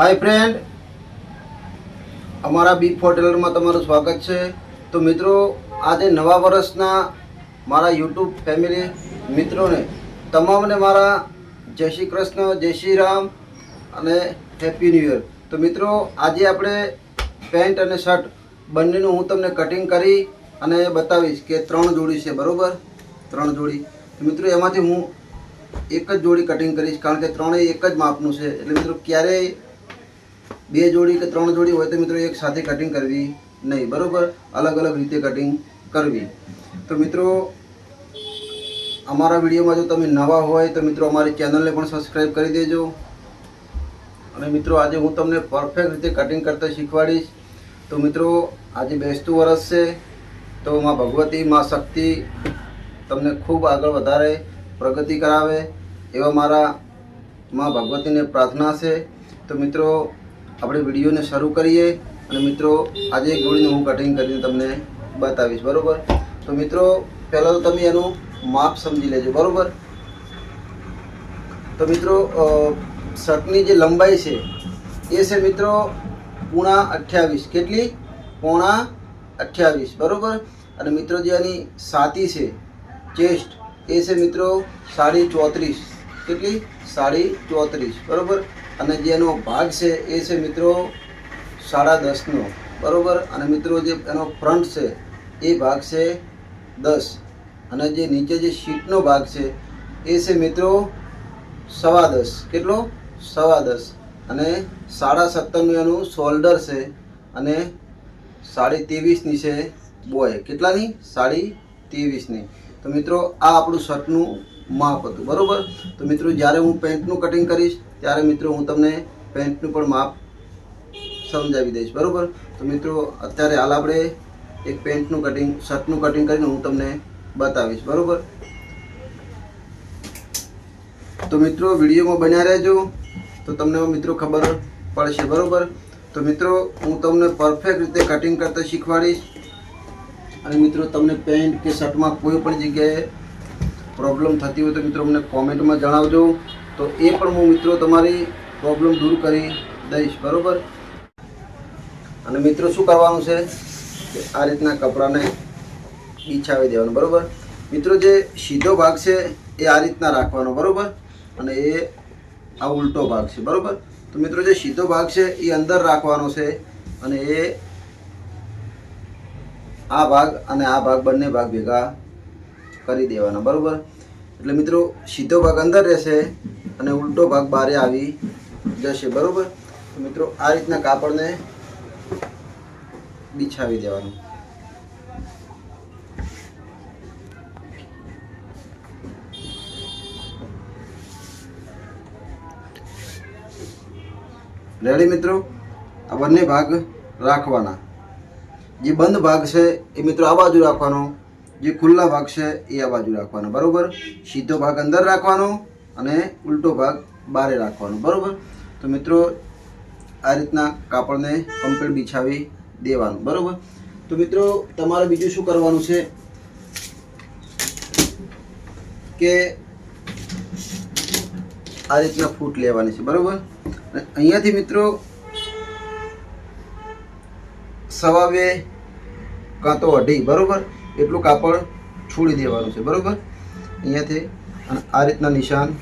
હાય friend અમારા બી ફોટેલરમાં તમારું સ્વાગત છે. તો મિત્રો, આજે નવા વર્ષના મારા યુટ્યુબ ફેમિલી મિત્રોને, તમામને મારા જય શ્રી કૃષ્ણ, જય શ્રી રામ અને હેપી ન્યૂ યર તો મિત્રો, આજે આપણે પેન્ટ અને શર્ટ બંનેનું હું તમને કટિંગ કરી અને બતાવીશ કે ત્રણ જોડી છે, બરાબર? ત્રણ જોડી. મિત્રો, એમાંથી હું એક જ જોડી કટિંગ કરીશ, કારણ કે ત્રણેય એક જ માપનું છે. એટલે મિત્રો, ક્યારેય બે જોડી કે ત્રણ જોડી હોય તો મિત્રો એક સાથે કટિંગ કરવી નહીં, બરાબર? અલગ અલગ રીતે કટિંગ કરવી. તો મિત્રો, અમારા વિડીયોમાં જો તમે નવા હોય તો મિત્રો અમારી ચેનલને પણ સબસ્ક્રાઈબ કરી દેજો. અને મિત્રો, આજે હું તમને પરફેક્ટ રીતે કટિંગ કરતા શીખવાડીશ. તો મિત્રો, આજે બેસતું વરસ છે. તો માં ભગવતી, માં શક્તિ તમને ખૂબ આગળ વધારે પ્રગતિ કરાવે એવા મારા માં ભગવતીને પ્રાર્થના છે. તો મિત્રો આપણે વિડીયોને શરૂ કરીએ અને મિત્રો, આજે એક જોડીનું હું કટિંગ કરીને તમને બતાવીશ, બરાબર? તો મિત્રો, પહેલાં તો તમે એનું માપ સમજી લેજો, બરોબર? તો મિત્રો શર્ટની જે લંબાઈ છે, એ છે મિત્રો પૂણા અઠ્યાવીસ. કેટલી? પોણા અઠ્યાવીસ, બરાબર? અને મિત્રો, જે એની સાતી છે, ચેસ્ટ, એ છે મિત્રો સાડી ચોત્રીસ. કેટલી? સાડી ચોત્રીસ, બરોબર? અને જે એનો ભાગ છે, એ છે મિત્રો સાડા દસનો. બરાબર? અને મિત્રો જે એનો ફ્રન્ટ છે, એ ભાગ છે દસ. અને જે નીચે જે શીટનો ભાગ છે, એ છે મિત્રો સવા દસ. કેટલો? સવા દસ. અને સાડા સત્તરનું એનું શોલ્ડર છે અને સાડી ત્રેવીસની છે બોય કેટલાની? સાડી ત્રેવીસની. તો મિત્રો, આ આપણું શર્ટનું માપ હતું, બરોબર? તો મિત્રો, જ્યારે હું પેન્ટનું કટિંગ કરીશ, ત્યારે મિત્રો હું તમને પેન્ટનું પણ માપ સમજાવી દઈશ, બરાબર? તો મિત્રો, અત્યારે હાલ આપણે એક પેન્ટનું કટિંગ શર્ટનું કટિંગ કરીને હું તમને બતાવીશ, બરાબર? તો મિત્રો, વિડીયોમાં બન્યા રહેજો. તો તમને મિત્રો ખબર પડશે, બરાબર? તો મિત્રો, હું તમને પરફેક્ટ રીતે કટિંગ કરતા શીખવાડીશ. અને મિત્રો, તમને પેન્ટ કે શર્ટમાં કોઈ પણ જગ્યાએ પ્રોબ્લેમ થતી હોય તો મિત્રો મને કોમેન્ટમાં જણાવજો. તો એ પણ હું મિત્રો તમારી પ્રોબ્લેમ દૂર કરી દઈશ, બરાબર? અને મિત્રો, શું કરવાનું છે? કે આ રીતના કપડાને બિછાવી દેવાનું, બરાબર? મિત્રો, જે સીધો ભાગ છે એ આ રીતના રાખવાનો, બરોબર? અને એ આ ઉલટો ભાગ છે, બરાબર? તો મિત્રો, જે સીધો ભાગ છે એ અંદર રાખવાનો છે અને એ આ ભાગ અને આ ભાગ બંને ભાગ ભેગા કરી દેવાના, બરોબર? એટલે મિત્રો, સીધો ભાગ અંદર રહેશે અને ઉલટો ભાગ બહાર આવી જશે, બરોબર? મિત્રો, આ રીતના કાપડને બિછાવી દેવાનું. રેડી મિત્રો? આ બંને ભાગ રાખવાના. જે બંધ ભાગ છે, એ મિત્રો આ બાજુ રાખવાનો. જે ખુલ્લા ભાગ છે, એ આ બાજુ રાખવાનો. બરાબર? સીધો ભાગ અંદર રાખવાનો અને ઉલટો ભાગ બારે રાખવાનો. બરાબર? તો મિત્રો, આ રીતના કાપડને કમ્પ્લીટ બિછાવી દેવાનું. બરાબર? તો મિત્રો, તમારે બીજું શું કરવાનું છે? કે આ રીતના ફૂટ લેવાની છે. બરાબર? અહીંયાથી મિત્રો સવા બે કાં તો અઢી, બરોબર? એટલું કાપડ છોડી દેવાનું છે, બરાબર? અહીંયાથી અને આ રીતના નિશાન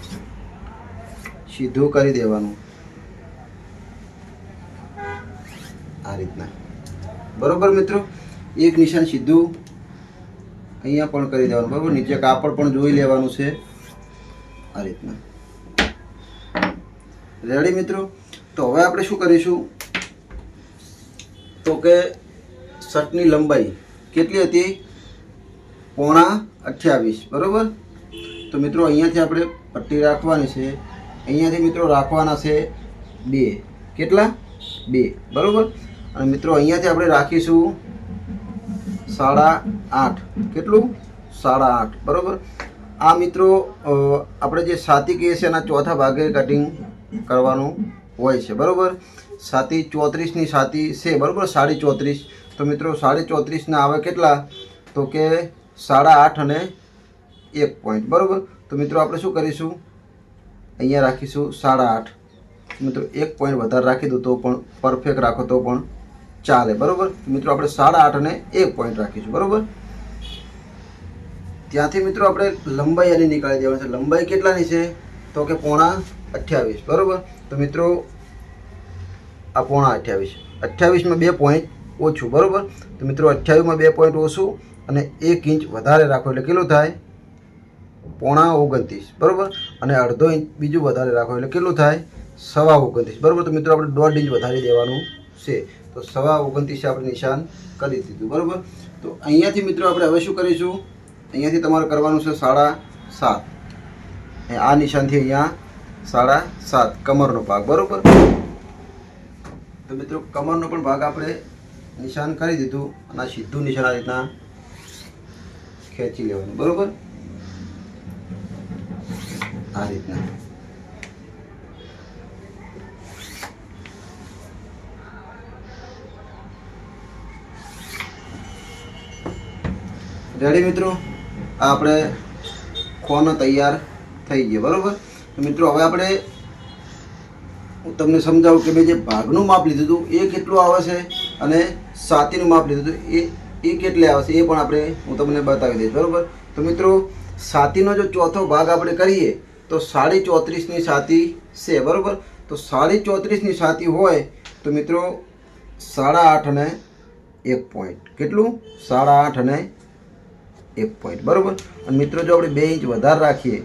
સીધું કરી દેવાનું. આ રીતના. બરાબર મિત્રો? એક નિશાન સીધું અહીંયા પણ કરી દેવાનું, બરાબર? નીચે કાપડ પણ જોઈ લેવાનું છે. આ રીતના. રેડી મિત્રો? તો હવે આપણે શું કરીશું? તો કે શર્ટની લંબાઈ કેટલી હતી? પોણા અઠ્યાવીસ, બરાબર? તો મિત્રો અહીંયાથી આપણે પટ્ટી રાખવાની છે. અહીંયાથી મિત્રો રાખવાના છે બે. કેટલા? બે, બરાબર? અને મિત્રો અહીંયાથી આપણે રાખીશું સાડા આઠ. કેટલું? સાડા આઠ, બરાબર? આ મિત્રો આપણે જે સાતી કહીએ છીએ એના ચોથા ભાગે કટિંગ કરવાનું હોય છે, બરોબર? સાતી ચોત્રીસની સાતી છે, બરાબર? સાડી ચોત્રીસ. તો મિત્રો, સાડી ચોત્રીસના આવે કેટલા? તો કે સાડા આઠ અને એક પોઈન્ટ બરાબર? તો મિત્રો, આપણે શું કરીશું? અહીંયા રાખીશું સાડા આઠ. મિત્રો, એક પોઈન્ટ વધારે રાખી દો તો પણ પરફેક્ટ રાખો તો પણ ચાલે, બરાબર? મિત્રો, આપણે સાડા આઠ અને એક પોઈન્ટ રાખીશું, બરાબર? ત્યાંથી મિત્રો, આપણે લંબાઈ એની નીકાળી દેવાની છે. લંબાઈ કેટલાની છે? તો કે પોણા અઠ્યાવીસ, બરાબર? તો મિત્રો આ પોણા અઠ્યાવીસ? અઠ્યાવીસમાં બે પોઈન્ટ ઓછું, બરાબર? તો મિત્રો અઠ્યાવીસમાં બે પોઈન્ટ ઓછું અને એક ઇંચ વધારે રાખો એટલે કેટલું થાય? પોણા ઓગણત્રીસ, બરાબર? અને અડધો ઇંચ બીજું વધારે રાખો એટલે કેટલું થાય? સવા ઓગણત્રીસ, બરાબર? તો મિત્રો, આપણે દોઢ ઇંચ વધારી દેવાનું છે. તો સવા ઓગણત્રીસ આપણે નિશાન કરી દીધું, બરાબર? તો અહીંયાથી મિત્રો, આપણે હવે શું કરીશું? અહીંયાથી તમારે કરવાનું છે સાડા સાત. આ નિશાનથી અહીંયા સાડા સાત, કમરનો ભાગ, બરોબર? તો મિત્રો, કમરનો પણ ભાગ આપણે નિશાન કરી દીધું અને સીધું નિશાન આ રીતના ખેંચી લેવાનું. બરોબર? આ રીતના. રેડી મિત્રો? આ આપણે ખોનો તૈયાર થઈ ગયો. બરોબર? મિત્રો, હવે આપણે હું તમને સમજાવું કે મેં જે ભાગનું માપ લીધું હતું, એ કેટલું આવે છે અને સાતીનું માપ લીધું હતું, એ એ કેટલે આવશે એ પણ આપણે હું તમને બતાવી દઈશ, બરાબર? તો મિત્રો, સાતીનો જો ચોથો ભાગ આપણે કરીએ, તો સાડી ચોત્રીસની સાતી છે, બરાબર? તો સાડી ચોત્રીસની સાતી હોય, તો મિત્રો, સાડા આઠ અને એક પોઈન્ટ કેટલું? સાડા આઠ અને એક પોઈન્ટ બરાબર? અને મિત્રો, જો આપણે બે ઇંચ વધારે રાખીએ,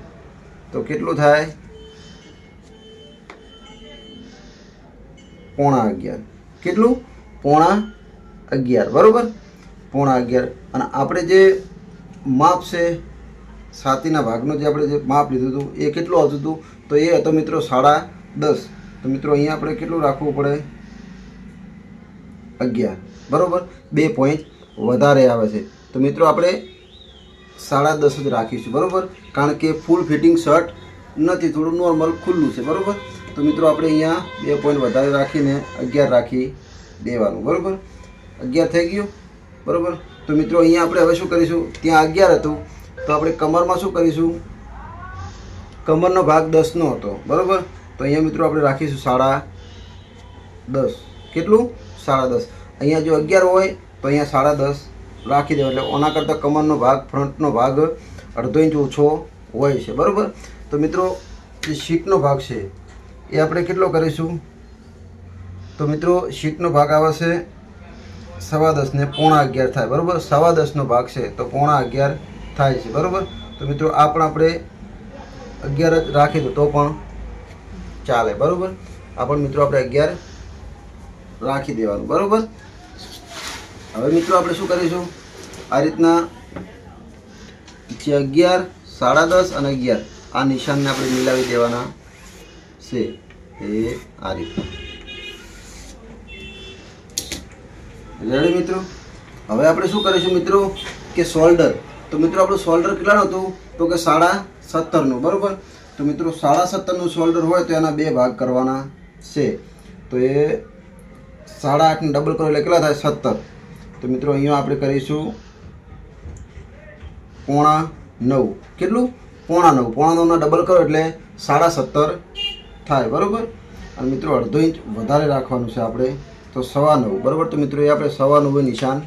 તો કેટલું થાય? પોણા અગિયાર. કેટલું? પોણા અગિયાર. બરાબર? પોણા અગિયાર. અને આપણે જે માપ છે, સાતીના ભાગનું જે આપણે જે માપ લીધું હતું, એ કેટલું આવતું હતું? તો એ હતો મિત્રો સાડા દસ. તો મિત્રો અહીંયા આપણે કેટલું રાખવું પડે? અગિયાર. બરાબર? બે પોઈન્ટ વધારે આવે છે. તો મિત્રો આપણે સાડા દસ જ રાખીશું. બરાબર? કારણ કે ફૂલ ફિટિંગ શર્ટ નથી. થોડું નોર્મલ ખુલ્લું છે. બરોબર? તો મિત્રો આપણે અહીંયા બે પોઈન્ટ વધારે રાખીને અગિયાર રાખી દેવાનું, બરાબર? અગિયાર થઈ ગયું, બરાબર? તો મિત્રો અહીંયા આપણે હવે શું કરીશું? ત્યાં અગિયાર હતું, તો આપણે કમરમાં શું કરીશું? કમરનો ભાગ દસનો હતો, બરાબર? તો અહીંયા મિત્રો આપણે રાખીશું સાડા દસ. કેટલું? સાડા દસ. અહીંયા જો અગિયાર હોય, તો અહીંયા સાડા દસ રાખી દેવા એટલે ઓના કરતાં કમરનો ભાગ, ફ્રન્ટનો ભાગ અડધો ઇંચ ઓછો હોય છે, બરાબર? તો મિત્રો જે શીટનો ભાગ છે એ આપણે કેટલો કરીશું? તો મિત્રો શીટનો ભાગ આવશે સવા દસ ને પોણા અગિયાર થાય, બરાબર? સવા દસનો ભાગ છે, તો પોણા અગિયાર થાય છે, બરાબર? તો મિત્રો, આ પણ આપણે અગિયાર જ રાખી દો તો પણ ચાલે, બરાબર? આ પણ મિત્રો આપણે અગિયાર રાખી દેવાનું, બરાબર? હવે મિત્રો, આપણે શું કરીશું? આ રીતના જે અગિયાર, સાડા દસ અને અગિયાર, આ નિશાનને આપણે મિલાવી દેવાના છે. એ આ રીતના. રેડી મિત્રો? હવે આપણે શું કરીશું મિત્રો? કે શોલ્ડર તો મિત્રો આપણું શોલ્ડર કેટલાનું હતું? તો કે સાડા સત્તરનું બરાબર? તો મિત્રો સાડા સત્તરનું શોલ્ડર હોય તો એના બે ભાગ કરવાના છે. તો એ સાડા આઠને ડબલ કરો એટલે કેટલા થાય? સત્તર. તો મિત્રો અહીંયા આપણે કરીશું પોણા નવ. કેટલું? પોણા નવ. પોણા નવના ડબલ કરો એટલે સાડા સત્તર થાય, બરાબર? અને મિત્રો, અડધો ઇંચ વધારે રાખવાનું છે આપણે. તો સવા નવ, બરાબર? તો મિત્રો, એ આપણે સવા નવે નિશાન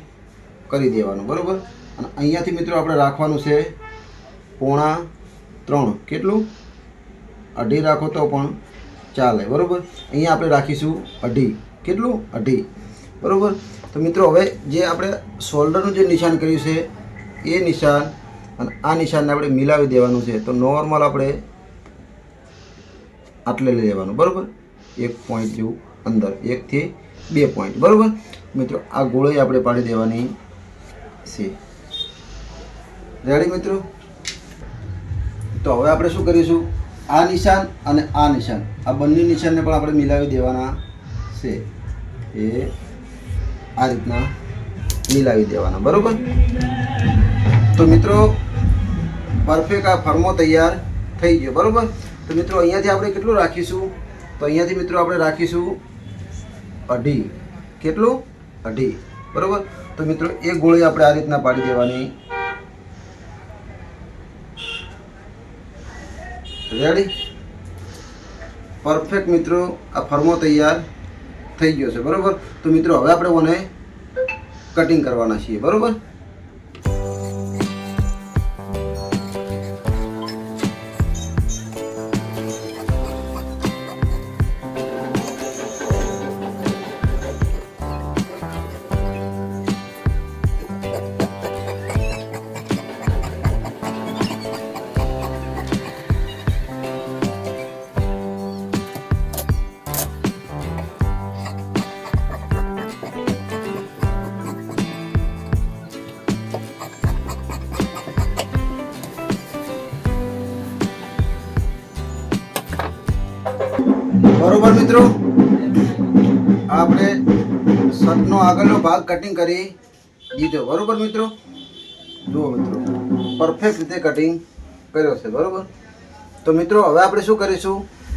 કરી દેવાનું, બરાબર? અને અહીંયાથી મિત્રો, આપણે રાખવાનું છે પોણા ત્રણ. કેટલું? અઢી રાખો તો પણ ચાલે, બરાબર? અહીંયા આપણે રાખીશું અઢી. કેટલું? અઢી. બરાબર? તો મિત્રો, હવે જે આપણે શોલ્ડરનું જે નિશાન કર્યું છે, એ નિશાન અને આ નિશાનને આપણે મિલાવી દેવાનું છે. તો નોર્મલ આપણે આટલે લઈ લેવાનું, બરાબર? એક પોઈન્ટ જેવું અંદર એકથી બે પોઈન્ટ બરાબર? મિત્રો, આ ગોળાઈ આપણે પાડી દેવાની છે. રેડી મિત્રો? તો હવે આપણે શું કરીશું? આ નિશાન અને આ નિશાન, આ બંને નિશાનને પણ આપણે મિલાવી દેવાના છે. એ આ રીતના મિલાવી દેવાના, બરોબર? તો મિત્રો પરફેક્ટ આ ફર્મો તૈયાર થઈ ગયો, બરોબર? તો મિત્રો, અહીંયાથી આપણે કેટલું રાખીશું? તો અહીંયાથી મિત્રો આપણે રાખીશું અઢી. કેટલું? અઢી. બરોબર? તો મિત્રો, એ ગોળી આપણે આ રીતના પાડી દેવાની. રેડી પરફેક્ટ મિત્રો. આ ફર્મો તૈયાર થઈ ગયો છે. બરોબર? તો મિત્રો, હવે આપણે ઓને કટિંગ કરવાના છીએ. બરોબર? શર્ટનો આગળનો ભાગ કટિંગ કરી દીધો. બરોબર મિત્રો? જુઓ મિત્રો પરફેક્ટ રીતે કટિંગ કર્યો છે. બરોબર? તો મિત્રો, હવે આપણે શું કરીશું?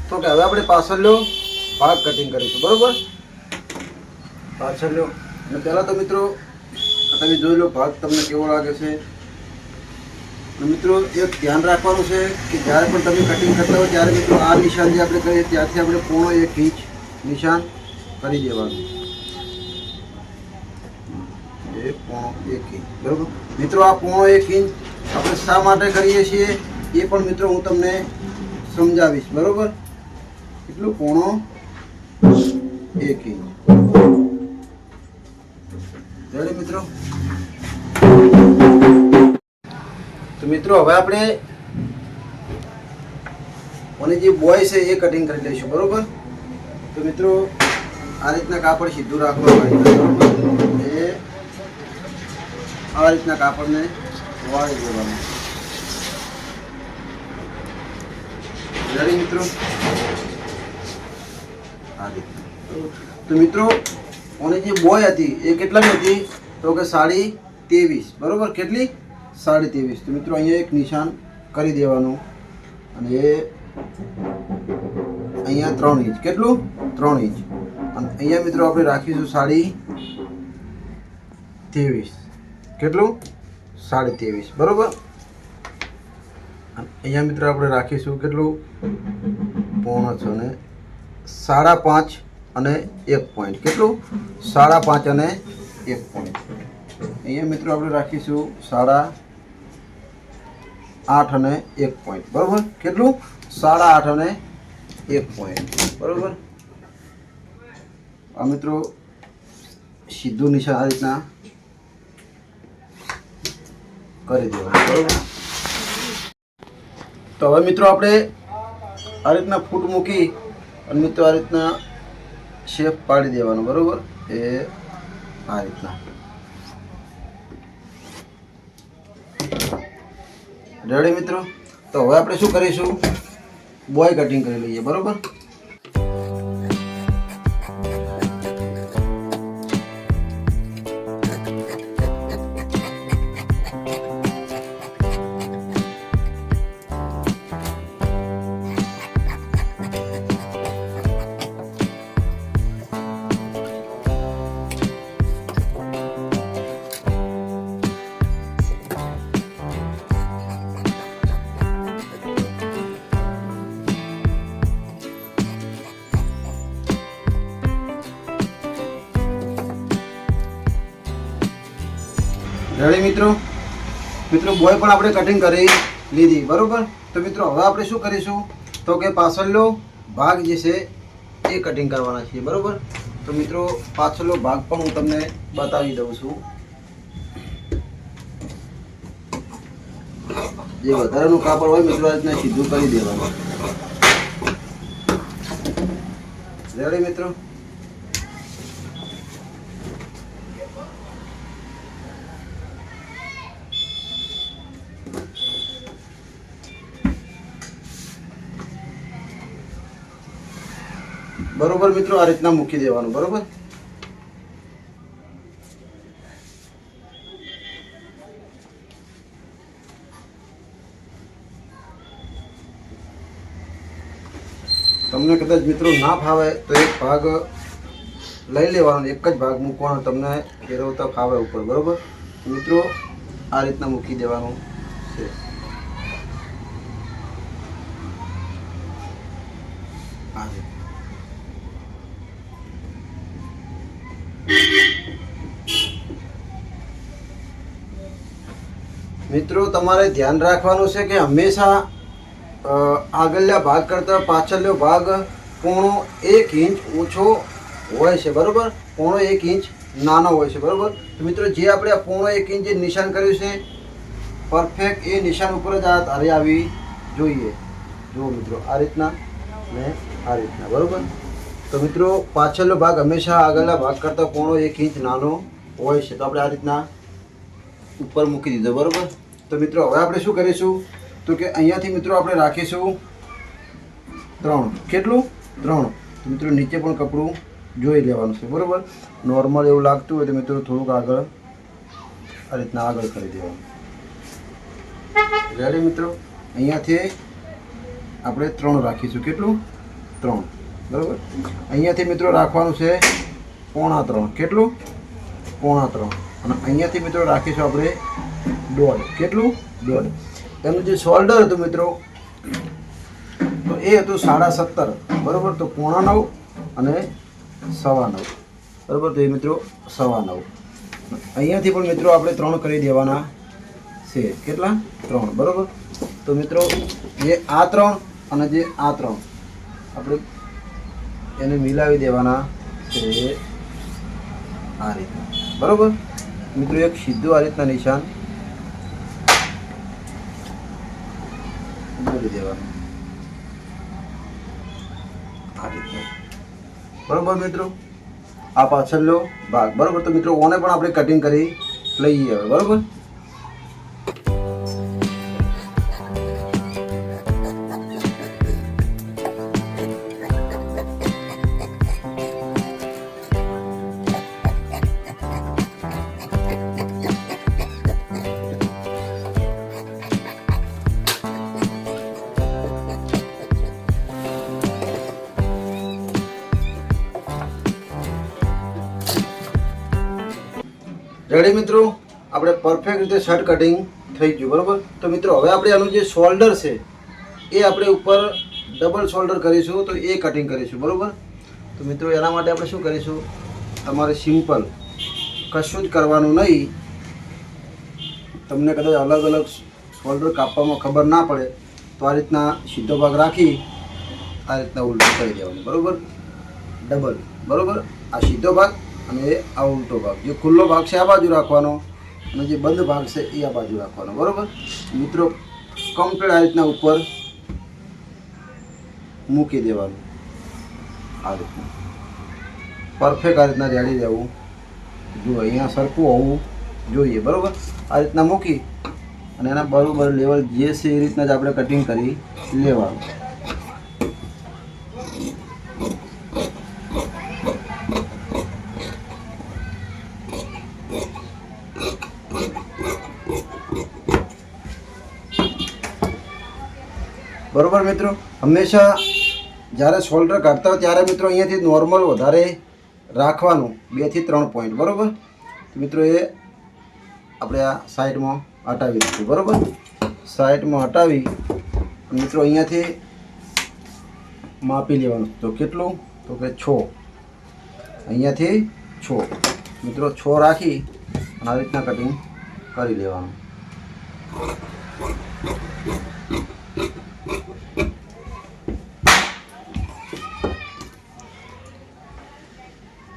તો કે હવે આપણે પાછળનો ભાગ કટિંગ કરીશું. બરોબર? પાછળનો. અને પહેલાં તો મિત્રો તમે જોઈ લો ભાગ તમને કેવો લાગે છે. મિત્રો, એક ધ્યાન રાખવાનું છે કે જ્યારે પણ તમે કટિંગ કરતા હોય, ત્યારે મિત્રો આ નિશાન જે આપણે કરીએ, ત્યાંથી આપણે પૂર્ણ એક ઇંચ નિશાન કરી દેવાનું. એ પૂર્ણ એક બરોબર? મિત્રો, આ પોણો એક ઇંચ આપણે શા માટે કરીએ છીએ એ પણ મિત્રો હું તમને સમજાવીશ. બરોબર? એટલું પોણો? એક ઇંચ. મિત્રો? તો મિત્રો, હવે આપણે અને જે બોય છે એ કટિંગ કરી લઈશું. બરોબર? તો મિત્રો, આ રીતના કાપડ સીધું રાખવાનું આ રીતના બરોબર એ આ રીતના કાપડને વાળી દેવાનું. રેડી મિત્રો? આ તો મિત્રો, ઓની જે બોય હતી, એ કેટલાની હતી? તો કે સાડી ત્રેવીસ. બરાબર? કેટલી? સાડી ત્રેવીસ. તો મિત્રો, અહીંયા એક નિશાન કરી દેવાનું. અને એ અહીંયા ત્રણ ઇંચ. કેટલું? ત્રણ ઇંચ. અને અહીંયા મિત્રો આપણે રાખીશું સાડી ત્રેવીસ. કેટલું? સાડી ત્રેવીસ બરાબર? અહીંયા મિત્રો આપણે રાખીશું કેટલું? પોણો છ ને સાડા પાંચ અને એક પોઈન્ટ કેટલું? સાડા પાંચ અને એક પોઈન્ટ અહીંયા મિત્રો આપણે રાખીશું સાડા આઠ અને એક પોઈન્ટ બરાબર? કેટલું? સાડા આઠ અને એક પોઈન્ટ બરાબર? આ મિત્રો સીધું નિશાન આ રીતના કરી દેવાનું. બરાબર તો હવે મિત્રો આપણે આ રીતના ફૂટ મૂકી અને મિત્રો આ રીતના શેપ પાડી દેવાનો, બરોબર? એ આ રીતના. રેડી મિત્રો? તો હવે આપણે શું કરીશું? બોય કટિંગ કરી લઈએ, બરોબર? મિત્રો. મિત્રો, બોય પણ આપણે કટિંગ કરી લીધી, બરાબર? તો મિત્રો, હવે આપણે શું કરીશું? તો કે પાછળનો ભાગ જે છે, એ કટિંગ કરવાના છીએ, બરાબર? તો મિત્રો, પાછળનો ભાગ પણ હું તમને બતાવી દઉં છું. જે વધારાનું કાપડ હોય, મિત્રો રીતના સીધું કરી દેવાનું. રેડી મિત્રો? બરોબર મિત્રો, આ રીતના મૂકી દેવાનું, બરોબર? તમને કદાચ મિત્રો ના ફાવે તો એક ભાગ લઈ લેવાનો, એક જ ભાગ મૂકવાનો, તમને ફેરવતા ફાવે ઉપર, બરોબર? મિત્રો, આ રીતના મૂકી દેવાનું છે. તમારે ધ્યાન રાખવાનું છે કે હંમેશા આગળના ભાગ કરતાં પાછળનો ભાગ પોણો એક ઇંચ ઓછો હોય છે, બરાબર? પોણો એક ઇંચ નાનો હોય છે, બરાબર? તો મિત્રો, જે આપણે આ પોણો એક ઇંચ નિશાન કર્યું છે પરફેક્ટ એ નિશાન ઉપર જ આ ધારે આવી જોઈએ. જુઓ મિત્રો, આ રીતના ને આ રીતના, બરાબર? તો મિત્રો, પાછળનો ભાગ હંમેશા આગળના ભાગ કરતાં પોણો એક ઇંચ નાનો હોય છે. તો આપણે આ રીતના ઉપર મૂકી દીધો, બરોબર? તો મિત્રો, હવે આપણે શું કરીશું? તો કે અહીંયાથી મિત્રો આપણે રાખીશું ત્રણ. કેટલું? ત્રણ. મિત્રો, નીચે પણ કપડું જોઈ લેવાનું છે, બરાબર? નોર્મલ એવું લાગતું હોય તો મિત્રો થોડુંક આગળ આ રીતના આગળ કરી દેવાનું. રેડી મિત્રો? અહીંયાથી આપણે ત્રણ રાખીશું. કેટલું? ત્રણ. બરાબર? અહીંયાથી મિત્રો રાખવાનું છે પોણા ત્રણ. કેટલું? પોણા ત્રણ. અને અહીંયાથી મિત્રો રાખીશું આપણે દોઢ. કેટલું? દોઢ. એનું જે શોલ્ડર હતું મિત્રો, તો એ હતું સાડા સત્તર. બરાબર? તો પોણા નવ અને સવા નવ. બરાબર? તો એ મિત્રો સવા નવ. અહીંયાથી પણ મિત્રો આપણે ત્રણ કરી દેવાના છે. કેટલા? ત્રણ. બરાબર? તો મિત્રો, જે આ ત્રણ અને જે આ ત્રણ, આપણે એને મિલાવી દેવાના છે આ રીતના. બરોબર? મિત્રો, એક સીધું આ રીતના નિશાન દોરી દેવાનું. આ રીતના. બરોબર મિત્રો? આ પાછળનો ભાગ. બરોબર? તો મિત્રો, ઓને પણ આપણે કટિંગ કરી લઈએ હવે. બરોબર? રેડી મિત્રો? આપણે પરફેક્ટ રીતે શર્ટ કટિંગ થઈ ગયું, બરાબર? તો મિત્રો, હવે આપણે આનું જે શોલ્ડર છે, એ આપણે ઉપર ડબલ શોલ્ડર કરીશું, તો એ કટિંગ કરીશું, બરાબર? તો મિત્રો, એના માટે આપણે શું કરીશું? તમારે સિમ્પલ કશું જ કરવાનું નહીં. તમને કદાચ અલગ અલગ શોલ્ડર કાપવામાં ખબર ના પડે, તો આ રીતના સીધો ભાગ રાખી, આ રીતના ઉલટો કરી દેવાનું, બરાબર? ડબલ બરાબર? આ સીધો ભાગ અને એ આ ઉલટો ભાગ. જે ખુલ્લો ભાગ છે, આ બાજુ રાખવાનો અને જે બંધ ભાગ છે, એ આ બાજુ રાખવાનો. બરોબર? મિત્રો કમ્પ્લીટ આ રીતના ઉપર મૂકી દેવાનું. આ રીતના. પરફેક્ટ આ રીતના રેડી દેવું જો અહીંયા સરખું હોવું જોઈએ. બરોબર? આ રીતના મૂકી અને એના બરાબર લેવલ જે છે એ રીતના જ આપણે કટિંગ કરી લેવાનું. બરોબર મિત્રો? હંમેશા જ્યારે શોલ્ડર કાઢતા હોય ત્યારે મિત્રો અહીંયાથી નોર્મલ વધારે રાખવાનું, બેથી ત્રણ પોઈન્ટ બરોબર? મિત્રો એ આપણે આ સાઈડમાં હટાવી દીધું બરોબર? સાઈડમાં હટાવી મિત્રો અહીંયાથી માપી લેવાનું. તો કેટલું? તો કે છ. અહીંયાથી છ. મિત્રો છ રાખી આ રીતના કટિંગ કરી લેવાનું.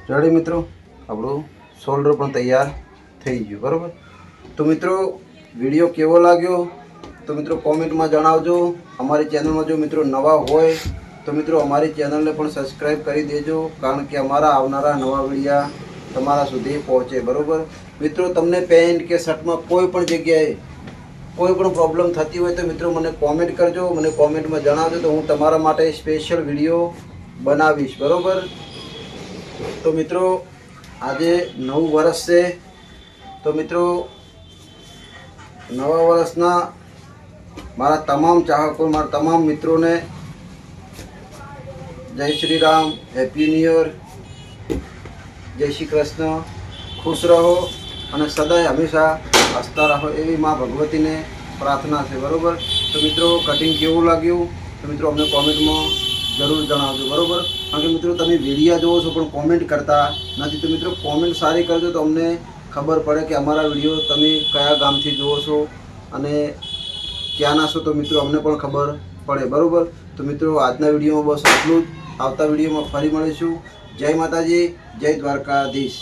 રેડી મિત્રો? આપણું શોલ્ડર પણ તૈયાર થઈ ગયું, બરાબર? તો મિત્રો, વીડિયો કેવો લાગ્યો? તો મિત્રો, કોમેન્ટમાં જણાવજો. અમારી ચેનલમાં જો મિત્રો નવા હોય, તો મિત્રો અમારી ચેનલને પણ સબસ્ક્રાઈબ કરી દેજો, કારણ કે અમારા આવનારા નવા વિડીયા તમારા સુધી પહોંચે, બરાબર? મિત્રો, તમને પેન્ટ કે શર્ટમાં કોઈ પણ જગ્યાએ કોઈ પણ પ્રોબ્લેમ થતી હોય તો મિત્રો મને કોમેન્ટ કરજો, મને કોમેન્ટમાં જણાવજો તો હું તમારા માટે સ્પેશિયલ વીડિયો બનાવીશ, બરાબર? તો મિત્રો, આજે નવું વર્ષ છે. તો મિત્રો, નવા વર્ષના મારા તમામ ચાહકો, મારા તમામ મિત્રોને જય શ્રી રામ હેપી ન્યુયર જય શ્રી કૃષ્ણ. ખુશ રહો અને સદાય હંમેશા હસતા રહો એવી મા ભગવતીને પ્રાર્થના છે, બરાબર? તો મિત્રો કટિંગ કેવું લાગ્યું? તો મિત્રો, અમને કોમેન્ટમાં જરૂર જણાવજો, બરાબર? કારણ કે મિત્રો તમે વિડીયા જોવો છો, પણ કોમેન્ટ કરતા નથી. તો મિત્રો કોમેન્ટ સારી કરજો તો અમને ખબર પડે કે અમારા વીડિયો તમે કયા ગામથી જુઓ છો અને ક્યાંના છો. તો મિત્રો, અમને પણ ખબર પડે, બરાબર? તો મિત્રો, આજના વિડીયોમાં બસ આટલું જ. આવતા વિડીયોમાં ફરી મળીશું. જય માતાજી, જય દ્વારકાધીશ.